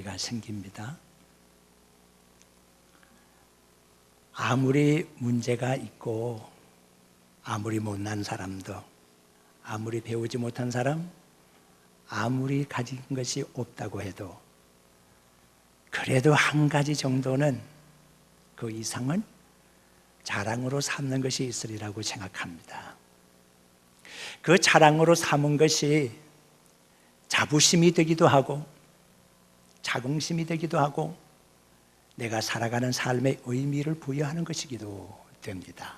자랑거리가 생깁니다. 아무리 문제가 있고 아무리 못난 사람도 아무리 배우지 못한 사람 아무리 가진 것이 없다고 해도 그래도 한 가지 정도는 그 이상은 자랑으로 삼는 것이 있으리라고 생각합니다. 그 자랑으로 삼은 것이 자부심이 되기도 하고 자긍심이 되기도 하고 내가 살아가는 삶의 의미를 부여하는 것이기도 됩니다.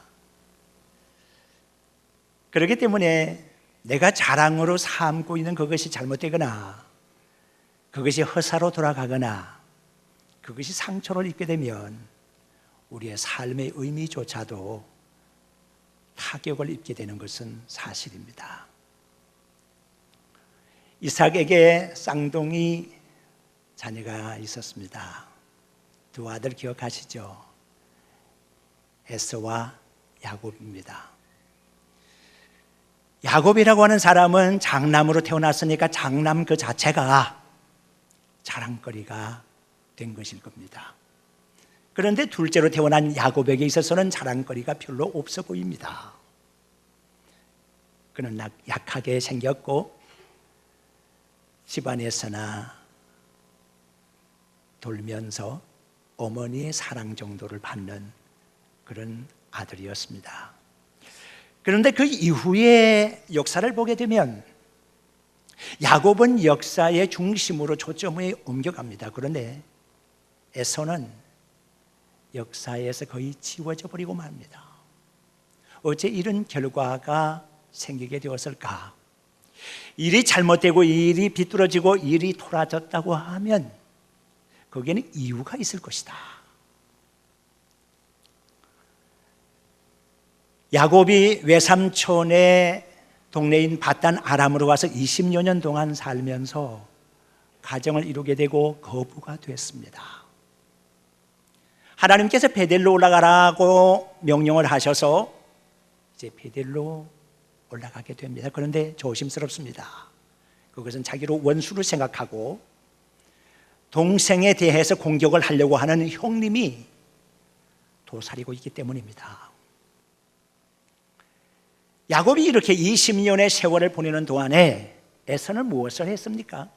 그렇기 때문에 내가 자랑으로 삼고 있는 그것이 잘못되거나 그것이 허사로 돌아가거나 그것이 상처를 입게 되면 우리의 삶의 의미조차도 타격을 입게 되는 것은 사실입니다. 이삭에게 쌍둥이 자녀가 있었습니다. 두 아들 기억하시죠? 에서와 야곱입니다. 야곱이라고 하는 사람은 장남으로 태어났으니까 장남 그 자체가 자랑거리가 된 것일 겁니다. 그런데 둘째로 태어난 야곱에게 있어서는 자랑거리가 별로 없어 보입니다. 그는 약하게 생겼고 집안에서나 돌면서 어머니의 사랑 정도를 받는 그런 아들이었습니다. 그런데 그 이후의 역사를 보게 되면 야곱은 역사의 중심으로 초점을 옮겨갑니다. 그런데 에서는 역사에서 거의 지워져 버리고 맙니다. 어째 이런 결과가 생기게 되었을까? 일이 잘못되고 일이 비뚤어지고 일이 돌아졌다고 하면 거기에는 이유가 있을 것이다. 야곱이 외삼촌의 동네인 바단 아람으로 와서 20여 년 동안 살면서 가정을 이루게 되고 거부가 됐습니다. 하나님께서 베델로 올라가라고 명령을 하셔서 이제 베델로 올라가게 됩니다. 그런데 조심스럽습니다. 그것은 자기로 원수를 생각하고 동생에 대해서 공격을 하려고 하는 형님이 도사리고 있기 때문입니다. 야곱이 이렇게 20년의 세월을 보내는 동안에 에서는 무엇을 했습니까?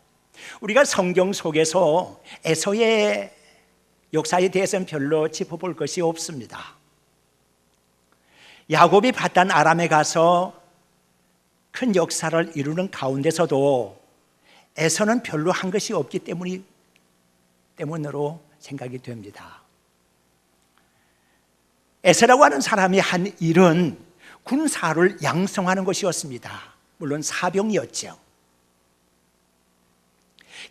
우리가 성경 속에서 에서의 역사에 대해서는 별로 짚어볼 것이 없습니다. 야곱이 봤던 아람에 가서 큰 역사를 이루는 가운데서도 에서는 별로 한 것이 없기 때문이 때문으로 생각이 됩니다. 에서라고 하는 사람이 한 일은 군사를 양성하는 것이었습니다. 물론 사병이었죠.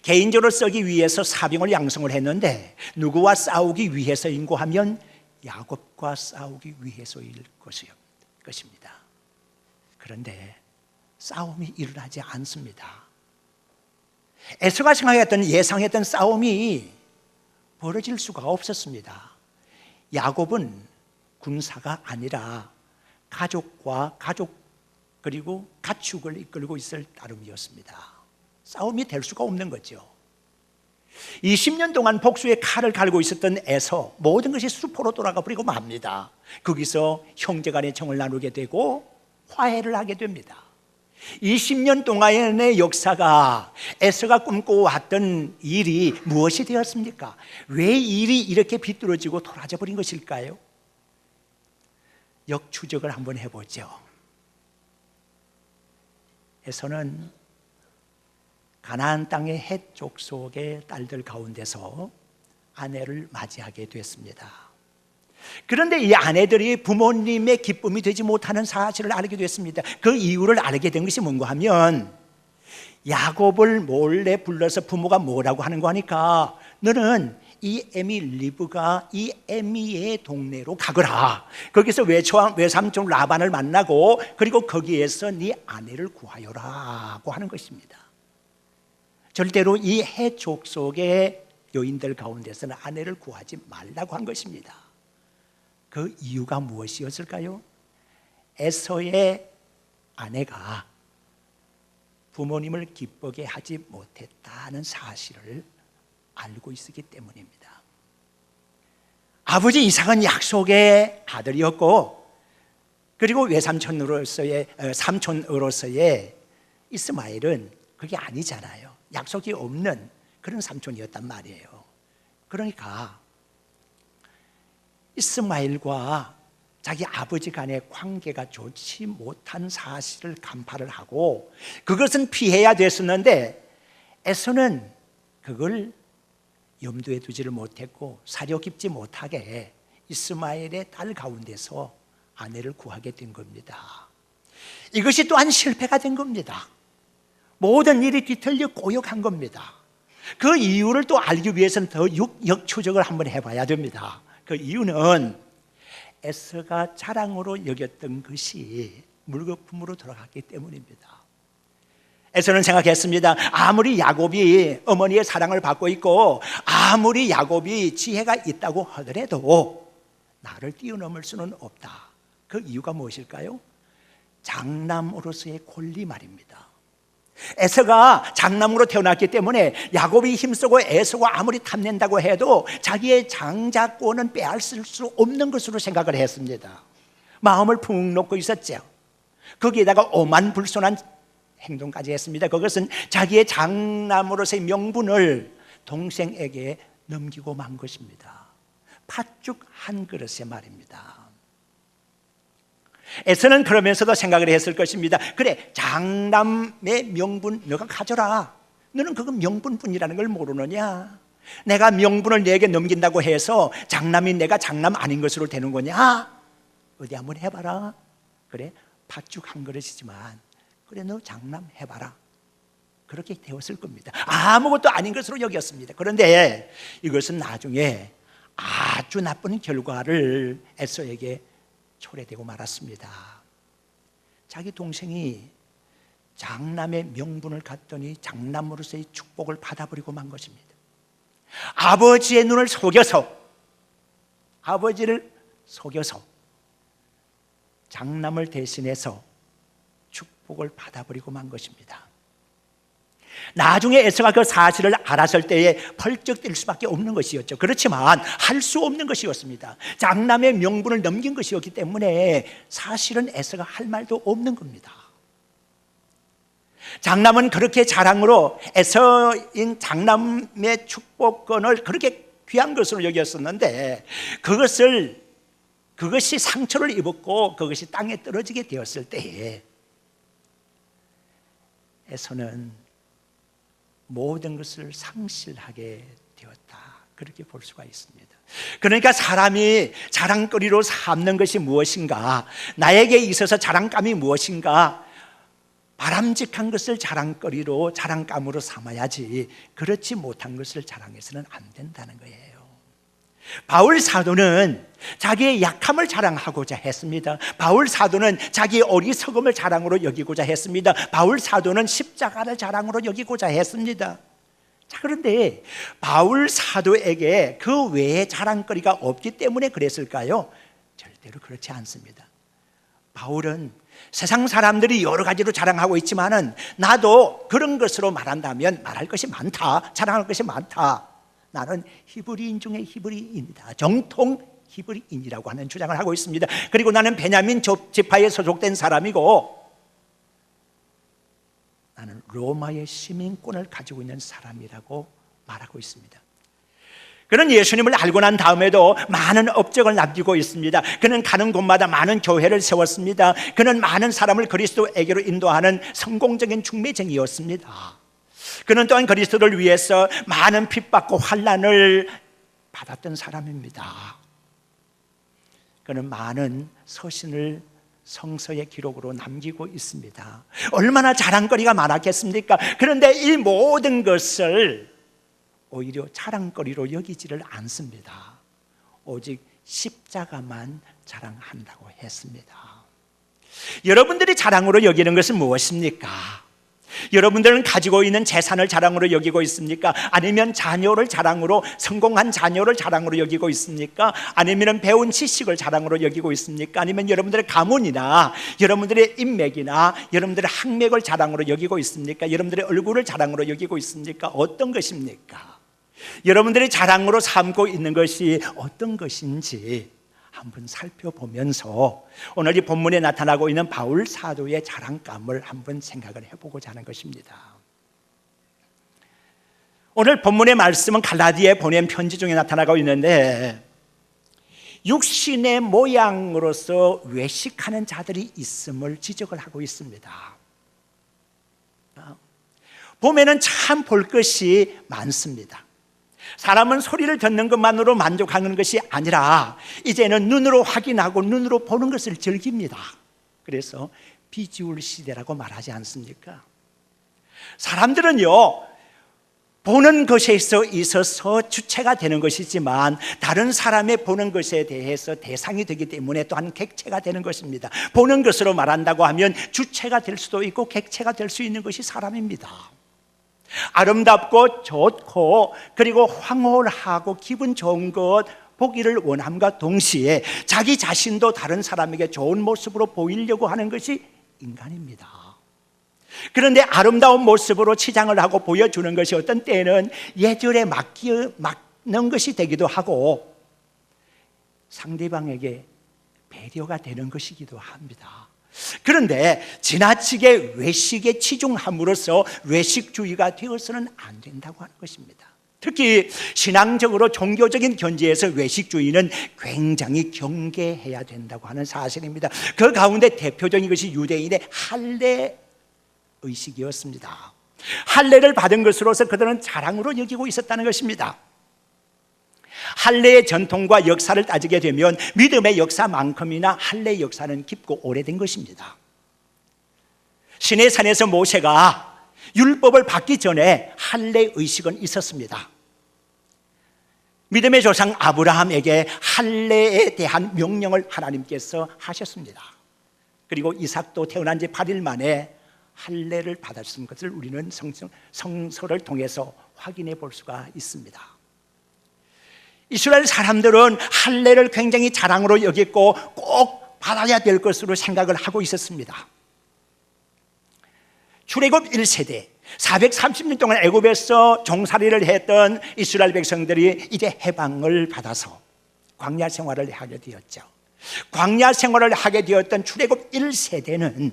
개인적으로 쓰기 위해서 사병을 양성을 했는데 누구와 싸우기 위해서인고 하면 야곱과 싸우기 위해서일 것입니다. 그런데 싸움이 일어나지 않습니다. 에스가 생각했던 예상했던 싸움이 벌어질 수가 없었습니다. 야곱은 군사가 아니라 가족과 가족 그리고 가축을 이끌고 있을 따름이었습니다. 싸움이 될 수가 없는 거죠. 20년 동안 복수의 칼을 갈고 있었던 에서 모든 것이 수포로 돌아가 버리고 맙니다. 거기서 형제간의 정을 나누게 되고 화해를 하게 됩니다. 20년 동안의 역사가 에서가 꿈꿔왔던 일이 무엇이 되었습니까? 왜 일이 이렇게 비뚤어지고 돌아져 버린 것일까요? 역추적을 한번 해보죠. 에서는 가나안 땅의 해쪽 속의 딸들 가운데서 아내를 맞이하게 됐습니다. 그런데 이 아내들이 부모님의 기쁨이 되지 못하는 사실을 알게 됐습니다. 그 이유를 알게 된 것이 뭔가 하면 야곱을 몰래 불러서 부모가 뭐라고 하는 거 하니까 너는 이 에미 리브가 이 에미의 동네로 가거라. 거기서 외초왕 외삼촌 라반을 만나고 그리고 거기에서 네 아내를 구하여라고 하는 것입니다. 절대로 이 해족 속의 여인들 가운데서는 아내를 구하지 말라고 한 것입니다. 그 이유가 무엇이었을까요? 에서의 아내가 부모님을 기쁘게 하지 못했다는 사실을 알고 있었기 때문입니다. 아버지 이삭은 약속의 아들이었고 그리고 외삼촌으로서의 어, 삼촌으로서의 이스마엘은 그게 아니잖아요. 약속이 없는 그런 삼촌이었단 말이에요. 그러니까 이스마엘과 자기 아버지 간의 관계가 좋지 못한 사실을 간파를 하고 그것은 피해야 됐었는데 에서는 그걸 염두에 두지를 못했고 사려 깊지 못하게 이스마엘의 딸 가운데서 아내를 구하게 된 겁니다. 이것이 또한 실패가 된 겁니다. 모든 일이 뒤틀려 고역한 겁니다. 그 이유를 또 알기 위해서는 더 역추적을 한번 해봐야 됩니다. 그 이유는 에스가 자랑으로 여겼던 것이 물거품으로 돌아갔기 때문입니다. 에서는 생각했습니다. 아무리 야곱이 어머니의 사랑을 받고 있고 아무리 야곱이 지혜가 있다고 하더라도 나를 뛰어넘을 수는 없다. 그 이유가 무엇일까요? 장남으로서의 권리 말입니다. 에서가 장남으로 태어났기 때문에 야곱이 힘쓰고 에서가 아무리 탐낸다고 해도 자기의 장자권은 빼앗을 수 없는 것으로 생각을 했습니다. 마음을 푹 놓고 있었죠. 거기에다가 오만 불손한 행동까지 했습니다. 그것은 자기의 장남으로서의 명분을 동생에게 넘기고 만 것입니다. 팥죽 한 그릇의 말입니다. 에서는 그러면서도 생각을 했을 것입니다. 그래, 장남의 명분 너가 가져라. 너는 그건 명분뿐이라는 걸 모르느냐? 내가 명분을 내게 넘긴다고 해서 장남이 내가 장남 아닌 것으로 되는 거냐? 어디 한번 해봐라. 그래, 팥죽 한 그릇이지만, 그래, 너 장남 해봐라. 그렇게 되었을 겁니다. 아무것도 아닌 것으로 여겼습니다. 그런데 이것은 나중에 아주 나쁜 결과를 에서에게 초래되고 말았습니다. 자기 동생이 장남의 명분을 갖더니 장남으로서의 축복을 받아버리고 만 것입니다. 아버지의 눈을 속여서 아버지를 속여서 장남을 대신해서 축복을 받아버리고 만 것입니다. 나중에 에서가 그 사실을 알았을 때에 펄쩍 뛸 수밖에 없는 것이었죠. 그렇지만 할 수 없는 것이었습니다. 장남의 명분을 넘긴 것이었기 때문에 사실은 에서가 할 말도 없는 겁니다. 장남은 그렇게 자랑으로 에서인 장남의 축복권을 그렇게 귀한 것으로 여겼었는데 그것을 그것이 상처를 입었고 그것이 땅에 떨어지게 되었을 때에 에서는 모든 것을 상실하게 되었다. 그렇게 볼 수가 있습니다. 그러니까 사람이 자랑거리로 삼는 것이 무엇인가? 나에게 있어서 자랑감이 무엇인가? 바람직한 것을 자랑거리로 자랑감으로 삼아야지 그렇지 못한 것을 자랑해서는 안 된다는 거예요. 바울 사도는 자기의 약함을 자랑하고자 했습니다. 바울 사도는 자기의 어리석음을 자랑으로 여기고자 했습니다. 바울 사도는 십자가를 자랑으로 여기고자 했습니다. 자, 그런데 바울 사도에게 그 외에 자랑거리가 없기 때문에 그랬을까요? 절대로 그렇지 않습니다. 바울은 세상 사람들이 여러 가지로 자랑하고 있지만은 나도 그런 것으로 말한다면 말할 것이 많다. 자랑할 것이 많다. 나는 히브리인 중에 히브리인이다. 정통 히브리인이라고 하는 주장을 하고 있습니다. 그리고 나는 베냐민 지파에 소속된 사람이고 나는 로마의 시민권을 가지고 있는 사람이라고 말하고 있습니다. 그는 예수님을 알고 난 다음에도 많은 업적을 남기고 있습니다. 그는 가는 곳마다 많은 교회를 세웠습니다. 그는 많은 사람을 그리스도에게로 인도하는 성공적인 중매쟁이였습니다. 그는 또한 그리스도를 위해서 많은 핍박과 환란을 받았던 사람입니다. 그는 많은 서신을 성서의 기록으로 남기고 있습니다. 얼마나 자랑거리가 많았겠습니까? 그런데 이 모든 것을 오히려 자랑거리로 여기지를 않습니다. 오직 십자가만 자랑한다고 했습니다. 여러분들이 자랑으로 여기는 것은 무엇입니까? 여러분들은 가지고 있는 재산을 자랑으로 여기고 있습니까? 아니면 자녀를 자랑으로 성공한 자녀를 자랑으로 여기고 있습니까? 아니면 배운 지식을 자랑으로 여기고 있습니까? 아니면 여러분들의 가문이나 여러분들의 인맥이나 여러분들의 학맥을 자랑으로 여기고 있습니까? 여러분들의 얼굴을 자랑으로 여기고 있습니까? 어떤 것입니까? 여러분들이 자랑으로 삼고 있는 것이 어떤 것인지 한번 살펴보면서 오늘 이 본문에 나타나고 있는 바울 사도의 자랑감을 한번 생각을 해보고자 하는 것입니다. 오늘 본문의 말씀은 갈라디에 보낸 편지 중에 나타나고 있는데 육신의 모양으로서 외식하는 자들이 있음을 지적을 하고 있습니다. 봄에는 참 볼 것이 많습니다. 사람은 소리를 듣는 것만으로 만족하는 것이 아니라 이제는 눈으로 확인하고 눈으로 보는 것을 즐깁니다. 그래서 비주얼 시대라고 말하지 않습니까? 사람들은요, 보는 것에 있어서 주체가 되는 것이지만 다른 사람의 보는 것에 대해서 대상이 되기 때문에 또한 객체가 되는 것입니다. 보는 것으로 말한다고 하면 주체가 될 수도 있고 객체가 될 수 있는 것이 사람입니다. 아름답고 좋고 그리고 황홀하고 기분 좋은 것 보기를 원함과 동시에 자기 자신도 다른 사람에게 좋은 모습으로 보이려고 하는 것이 인간입니다. 그런데 아름다운 모습으로 치장을 하고 보여주는 것이 어떤 때는 예절에 맡는 것이 되기도 하고 상대방에게 배려가 되는 것이기도 합니다. 그런데 지나치게 외식에 치중함으로써 외식주의가 되어서는 안 된다고 하는 것입니다. 특히 신앙적으로 종교적인 견지에서 외식주의는 굉장히 경계해야 된다고 하는 사실입니다. 그 가운데 대표적인 것이 유대인의 할례 의식이었습니다. 할례를 받은 것으로서 그들은 자랑으로 여기고 있었다는 것입니다. 할례의 전통과 역사를 따지게 되면 믿음의 역사만큼이나 할례의 역사는 깊고 오래된 것입니다. 신의 산에서 모세가 율법을 받기 전에 할례 의식은 있었습니다. 믿음의 조상 아브라함에게 할례에 대한 명령을 하나님께서 하셨습니다. 그리고 이삭도 태어난 지 8일 만에 할례를 받았은 것을 우리는 성서, 성서를 통해서 확인해 볼 수가 있습니다. 이스라엘 사람들은 할례를 굉장히 자랑으로 여겼고 꼭 받아야 될 것으로 생각을 하고 있었습니다. 출애굽 1세대 430년 동안 애굽에서 종살이를 했던 이스라엘 백성들이 이제 해방을 받아서 광야 생활을 하게 되었죠. 광야 생활을 하게 되었던 출애굽 1세대는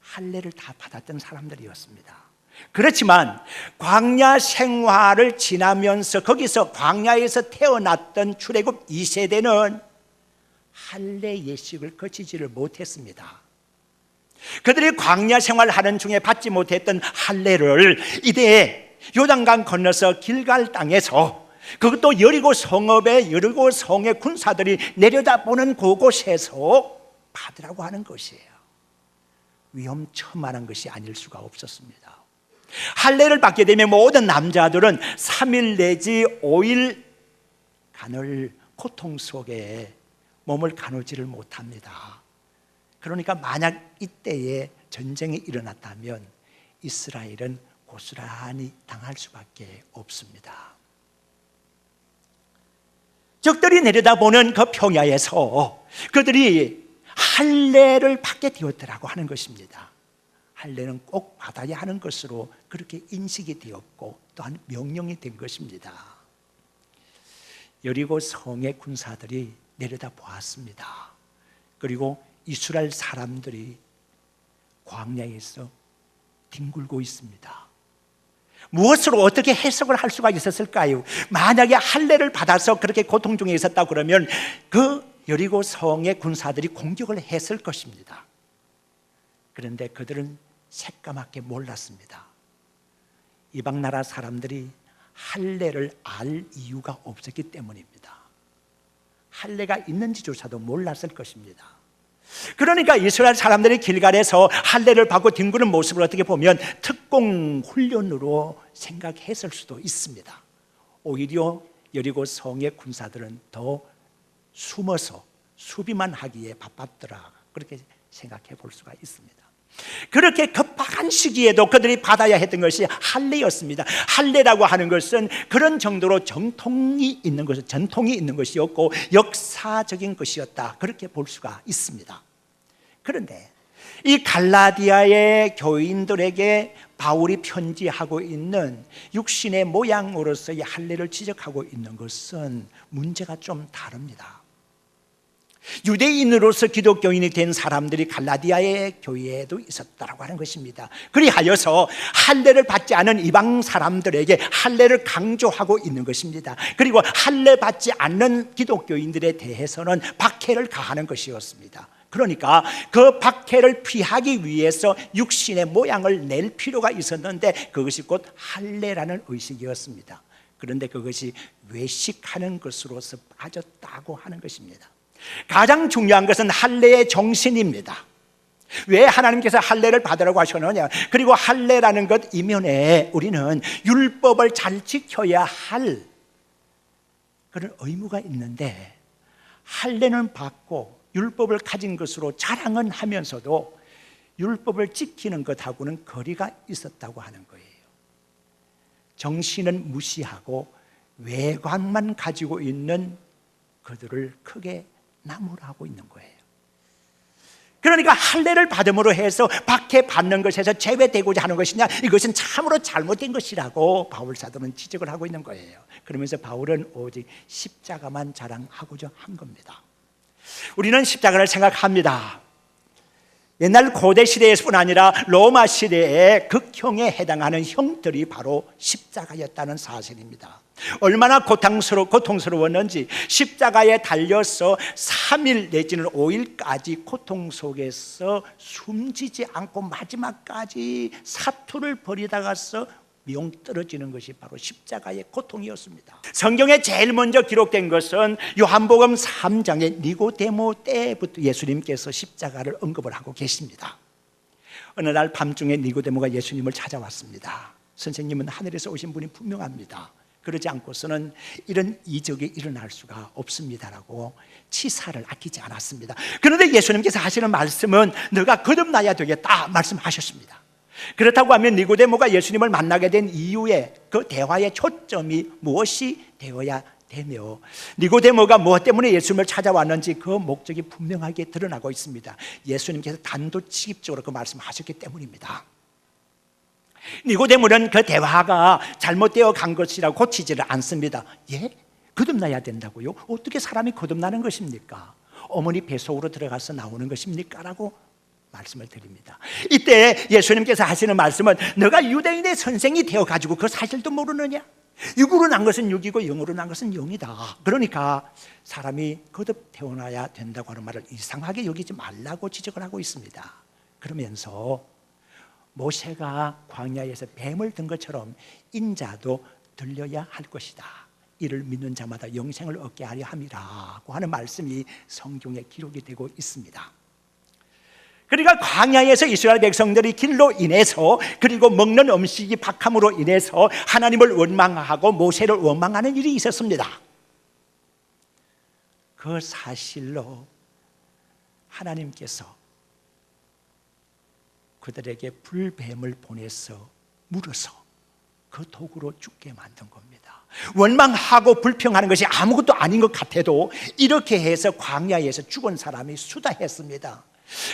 할례를 다 받았던 사람들이었습니다. 그렇지만 광야 생활을 지나면서 거기서 광야에서 태어났던 출애굽 2세대는 할례 예식을 거치지를 못했습니다. 그들이 광야 생활하는 중에 받지 못했던 할례를 이제 요단강 건너서 길갈 땅에서 그것도 여리고 성읍의 여리고 성의 군사들이 내려다보는 그곳에서 받으라고 하는 것이에요. 위험천만한 것이 아닐 수가 없었습니다. 할례를 받게 되면 모든 남자들은 3일 내지 5일 간을 고통 속에 몸을 가누지를 못합니다. 그러니까 만약 이때에 전쟁이 일어났다면 이스라엘은 고스란히 당할 수밖에 없습니다. 적들이 내려다보는 그 평야에서 그들이 할례를 받게 되었더라고 하는 것입니다. 할례는 꼭 받아야 하는 것으로 그렇게 인식이 되었고 또한 명령이 된 것입니다. 여리고 성의 군사들이 내려다 보았습니다. 그리고 이스라엘 사람들이 광야에서 뒹굴고 있습니다. 무엇으로 어떻게 해석을 할 수가 있었을까요? 만약에 할례를 받아서 그렇게 고통 중에 있었다 그러면 그 여리고 성의 군사들이 공격을 했을 것입니다. 그런데 그들은 새까맣게 몰랐습니다. 이방 나라 사람들이 할례를 알 이유가 없었기 때문입니다. 할례가 있는지조차도 몰랐을 것입니다. 그러니까 이스라엘 사람들이 길갈에서 할례를 받고 뒹구는 모습을 어떻게 보면 특공 훈련으로 생각했을 수도 있습니다. 오히려 여리고 성의 군사들은 더 숨어서 수비만 하기에 바빴더라. 그렇게 생각해 볼 수가 있습니다. 그렇게 급박한 시기에도 그들이 받아야 했던 것이 할례였습니다. 할례라고 하는 것은 그런 정도로 정통이 있는 것은 전통이 있는 것이었고 역사적인 것이었다. 그렇게 볼 수가 있습니다. 그런데 이 갈라디아의 교인들에게 바울이 편지하고 있는 육신의 모양으로서의 할례를 지적하고 있는 것은 문제가 좀 다릅니다. 유대인으로서 기독교인이 된 사람들이 갈라디아의 교회에도 있었다라고 하는 것입니다. 그리하여서 할례를 받지 않은 이방 사람들에게 할례를 강조하고 있는 것입니다. 그리고 할례 받지 않는 기독교인들에 대해서는 박해를 가하는 것이었습니다. 그러니까 그 박해를 피하기 위해서 육신의 모양을 낼 필요가 있었는데 그것이 곧 할례라는 의식이었습니다. 그런데 그것이 외식하는 것으로서 빠졌다고 하는 것입니다. 가장 중요한 것은 할례의 정신입니다. 왜 하나님께서 할례를 받으라고 하셨느냐? 그리고 할례라는 것 이면에 우리는 율법을 잘 지켜야 할 그런 의무가 있는데 할례는 받고 율법을 가진 것으로 자랑은 하면서도 율법을 지키는 것하고는 거리가 있었다고 하는 거예요. 정신은 무시하고 외관만 가지고 있는 그들을 크게 나무라고 있는 거예요. 그러니까 할례를 받음으로 해서 박해 받는 것에서 제외되고자 하는 것이냐 이것은 참으로 잘못된 것이라고 바울 사도는 지적을 하고 있는 거예요. 그러면서 바울은 오직 십자가만 자랑하고자 한 겁니다. 우리는 십자가를 생각합니다. 옛날 고대 시대에뿐 아니라 로마 시대의 극형에 해당하는 형들이 바로 십자가였다는 사실입니다. 얼마나 고통스러, 고통스러웠는지 십자가에 달려서 3일 내지는 5일까지 고통 속에서 숨지지 않고 마지막까지 사투를 벌이다가서 명 떨어지는 것이 바로 십자가의 고통이었습니다. 성경에 제일 먼저 기록된 것은 요한복음 3장의 니고데모 때부터 예수님께서 십자가를 언급을 하고 계십니다. 어느 날 밤중에 니고데모가 예수님을 찾아왔습니다. 선생님은 하늘에서 오신 분이 분명합니다. 그러지 않고서는 이런 이적이 일어날 수가 없습니다라고 치사를 아끼지 않았습니다. 그런데 예수님께서 하시는 말씀은 너가 거듭나야 되겠다 말씀하셨습니다. 그렇다고 하면 니고데모가 예수님을 만나게 된 이유에 그 대화의 초점이 무엇이 되어야 되며 니고데모가 무엇 때문에 예수님을 찾아왔는지 그 목적이 분명하게 드러나고 있습니다. 예수님께서 단도직입적으로 그 말씀하셨기 때문입니다. 니고데모는 그 대화가 잘못되어 간 것이라고 고치지를 않습니다. 예? 거듭나야 된다고요? 어떻게 사람이 거듭나는 것입니까? 어머니 뱃속으로 들어가서 나오는 것입니까? 라고 말씀을 드립니다. 이때 예수님께서 하시는 말씀은 너가 유대인의 선생이 되어 가지고 그 사실도 모르느냐? 육으로 난 것은 육이고 영으로 난 것은 영이다. 그러니까 사람이 거듭 태어나야 된다고 하는 말을 이상하게 여기지 말라고 지적을 하고 있습니다. 그러면서 모세가 광야에서 뱀을 든 것처럼 인자도 들려야 할 것이다. 이를 믿는 자마다 영생을 얻게 하려 함이라고 하는 말씀이 성경에 기록이 되고 있습니다. 그러니까 광야에서 이스라엘 백성들이 길로 인해서 그리고 먹는 음식이 박함으로 인해서 하나님을 원망하고 모세를 원망하는 일이 있었습니다. 그 사실로 하나님께서 그들에게 불뱀을 보내서 물어서 그 도구로 죽게 만든 겁니다. 원망하고 불평하는 것이 아무것도 아닌 것 같아도 이렇게 해서 광야에서 죽은 사람이 수다했습니다.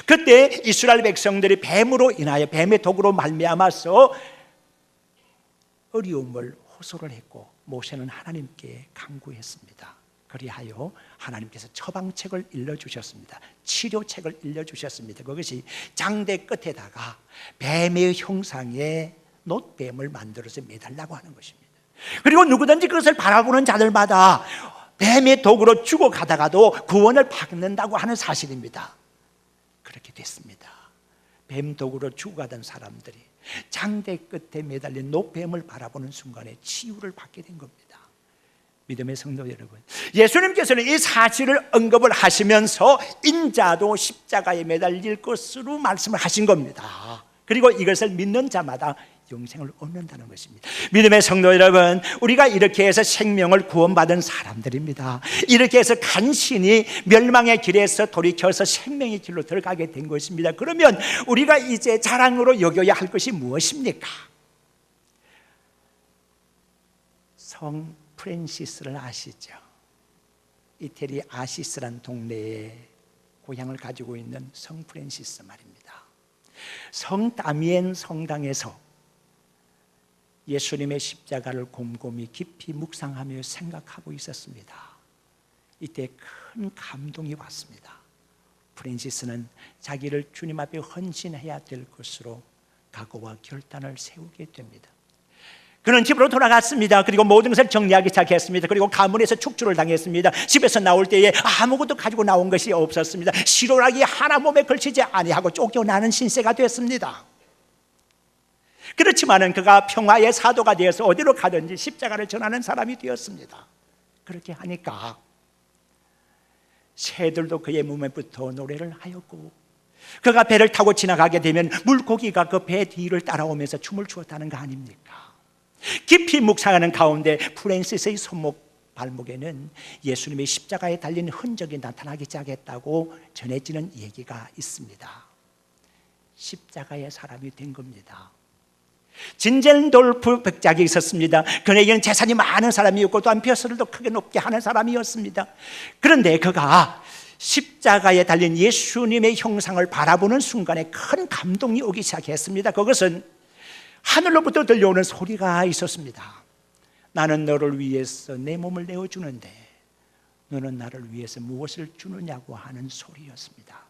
그때 이스라엘 백성들이 뱀으로 인하여 뱀의 독으로 말미암아서 어려움을 호소를 했고 모세는 하나님께 간구했습니다. 그리하여 하나님께서 처방책을 일러주셨습니다. 치료책을 일러주셨습니다. 그것이 장대 끝에다가 뱀의 형상의 놋뱀을 만들어서 매달라고 하는 것입니다. 그리고 누구든지 그것을 바라보는 자들마다 뱀의 독으로 죽어가다가도 구원을 받는다고 하는 사실입니다. 그렇게 됐습니다. 뱀 독으로 죽어가던 사람들이 장대 끝에 매달린 노뱀을 바라보는 순간에 치유를 받게 된 겁니다. 믿음의 성도 여러분, 예수님께서는 이 사실을 언급을 하시면서 인자도 십자가에 매달릴 것으로 말씀을 하신 겁니다. 그리고 이것을 믿는 자마다 영생을 얻는다는 것입니다. 믿음의 성도 여러분, 우리가 이렇게 해서 생명을 구원받은 사람들입니다. 이렇게 해서 간신히 멸망의 길에서 돌이켜서 생명의 길로 들어가게 된 것입니다. 그러면 우리가 이제 자랑으로 여겨야 할 것이 무엇입니까? 성 프랜시스를 아시죠? 이태리 아시스란 동네에 고향을 가지고 있는 성 프랜시스 말입니다. 성 다미엔 성당에서 예수님의 십자가를 곰곰이 깊이 묵상하며 생각하고 있었습니다. 이때 큰 감동이 왔습니다. 프랜시스는 자기를 주님 앞에 헌신해야 될 것으로 각오와 결단을 세우게 됩니다. 그는 집으로 돌아갔습니다. 그리고 모든 것을 정리하기 시작했습니다. 그리고 가문에서 축주를 당했습니다. 집에서 나올 때에 아무것도 가지고 나온 것이 없었습니다. 시로락이 하나 몸에 걸치지 아니하고 쫓겨나는 신세가 됐습니다. 그렇지만은 그가 평화의 사도가 되어서 어디로 가든지 십자가를 전하는 사람이 되었습니다. 그렇게 하니까 새들도 그의 몸에 붙어 노래를 하였고 그가 배를 타고 지나가게 되면 물고기가 그 배 뒤를 따라오면서 춤을 추었다는 거 아닙니까? 깊이 묵상하는 가운데 프랜시스의 손목 발목에는 예수님의 십자가에 달린 흔적이 나타나기 시작했다고 전해지는 얘기가 있습니다. 십자가의 사람이 된 겁니다. 진젤돌프 백작이 있었습니다. 그에게는 재산이 많은 사람이었고 또한 벼슬도 크게 높게 하는 사람이었습니다. 그런데 그가 십자가에 달린 예수님의 형상을 바라보는 순간에 큰 감동이 오기 시작했습니다. 그것은 하늘로부터 들려오는 소리가 있었습니다. 나는 너를 위해서 내 몸을 내어주는데 너는 나를 위해서 무엇을 주느냐고 하는 소리였습니다.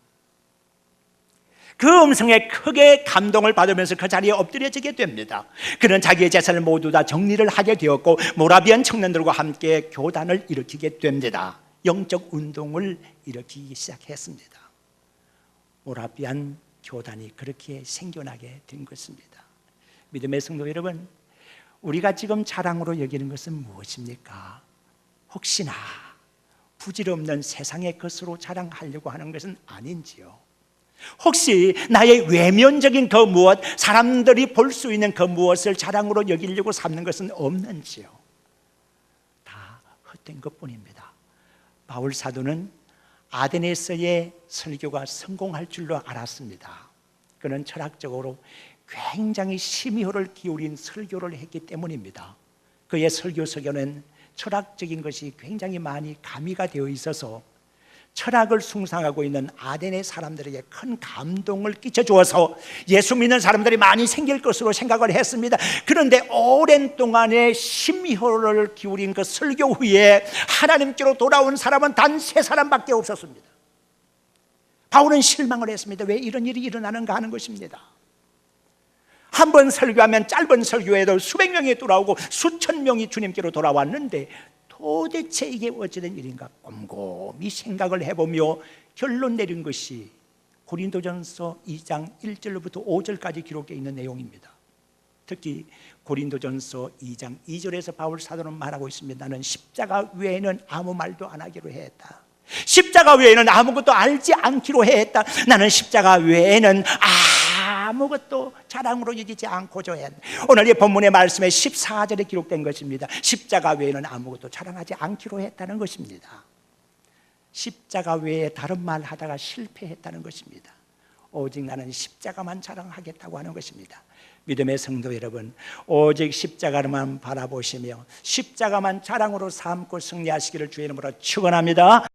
그 음성에 크게 감동을 받으면서 그 자리에 엎드려지게 됩니다. 그는 자기의 재산을 모두 다 정리를 하게 되었고 모라비안 청년들과 함께 교단을 일으키게 됩니다. 영적 운동을 일으키기 시작했습니다. 모라비안 교단이 그렇게 생겨나게 된 것입니다. 믿음의 성도 여러분, 우리가 지금 자랑으로 여기는 것은 무엇입니까? 혹시나 부질없는 세상의 것으로 자랑하려고 하는 것은 아닌지요. 혹시 나의 외면적인 그 무엇, 사람들이 볼 수 있는 그 무엇을 자랑으로 여기려고 삼는 것은 없는지요? 다 헛된 것 뿐입니다. 바울 사도는 아데네스의 설교가 성공할 줄로 알았습니다. 그는 철학적으로 굉장히 심의호를 기울인 설교를 했기 때문입니다. 그의 설교 석에는 철학적인 것이 굉장히 많이 가미가 되어 있어서 철학을 숭상하고 있는 아덴의 사람들에게 큰 감동을 끼쳐 주어서 예수 믿는 사람들이 많이 생길 것으로 생각을 했습니다. 그런데 오랜 동안의 심의호를 기울인 그 설교 후에 하나님께로 돌아온 사람은 단 세 사람밖에 없었습니다. 바울은 실망을 했습니다. 왜 이런 일이 일어나는가 하는 것입니다. 한 번 설교하면 짧은 설교에도 수백 명이 돌아오고 수천 명이 주님께로 돌아왔는데 도대체 이게 어찌된 일인가 곰곰이 생각을 해보며 결론 내린 것이 고린도전서 2장 1절로부터 5절까지 기록되어 있는 내용입니다. 특히 고린도전서 2장 2절에서 바울 사도는 말하고 있습니다. 나는 십자가 외에는 아무 말도 안 하기로 했다. 십자가 외에는 아무것도 알지 않기로 했다. 나는 십자가 외에는 아 무것도 자랑으로 여기지 않고자 했. 오늘 이 본문의 말씀에 14절에 기록된 것입니다. 십자가 외에는 아무것도 자랑하지 않기로 했다는 것입니다. 십자가 외에 다른 말 하다가 실패했다는 것입니다. 오직 나는 십자가만 자랑하겠다고 하는 것입니다. 믿음의 성도 여러분, 오직 십자가만 바라보시며 십자가만 자랑으로 삼고 승리하시기를 주의 이름으로 축원합니다.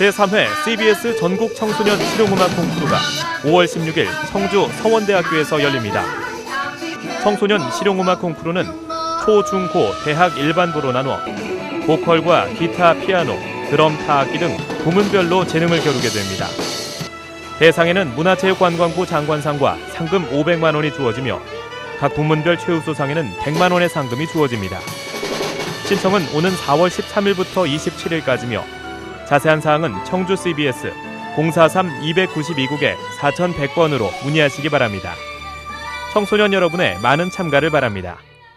제3회 CBS 전국 청소년 실용음악 콩쿠르가 5월 16일 청주 서원대학교에서 열립니다. 청소년 실용음악 콩쿠르는 초, 중, 고, 대학 일반부로 나눠 보컬과 기타, 피아노, 드럼, 타악기 등 부문별로 재능을 겨루게 됩니다. 대상에는 문화체육관광부 장관상과 상금 500만 원이 주어지며 각 부문별 최우수상에는 100만 원의 상금이 주어집니다. 신청은 오는 4월 13일부터 27일까지며 자세한 사항은 청주 CBS 043-292국에 4100번으로 문의하시기 바랍니다. 청소년 여러분의 많은 참가를 바랍니다.